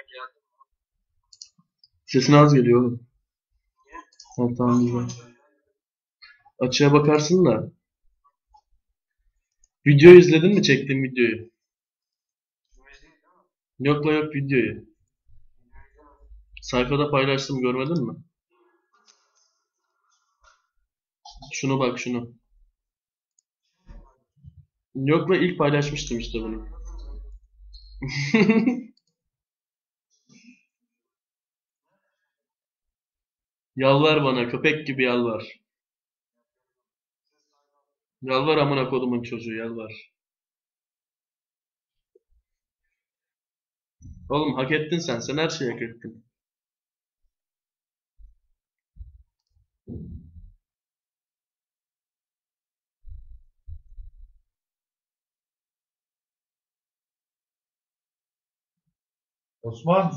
Ha geldim. Sesin az geliyor oğlum. Ha, tamam güzel. Açığa bakarsın da. Videoyu izledin mi çektiğim videoyu? Yok la yok videoyu. Sayfada paylaştım görmedin mi? Şunu bak şunu. Yok la ilk paylaşmıştım işte bunu. Yalvar bana köpek gibi yalvar. Yalvar amına kodumun çocuğu yalvar. Oğlum hak ettin sen. Sen her şeyi hak ettin. Osman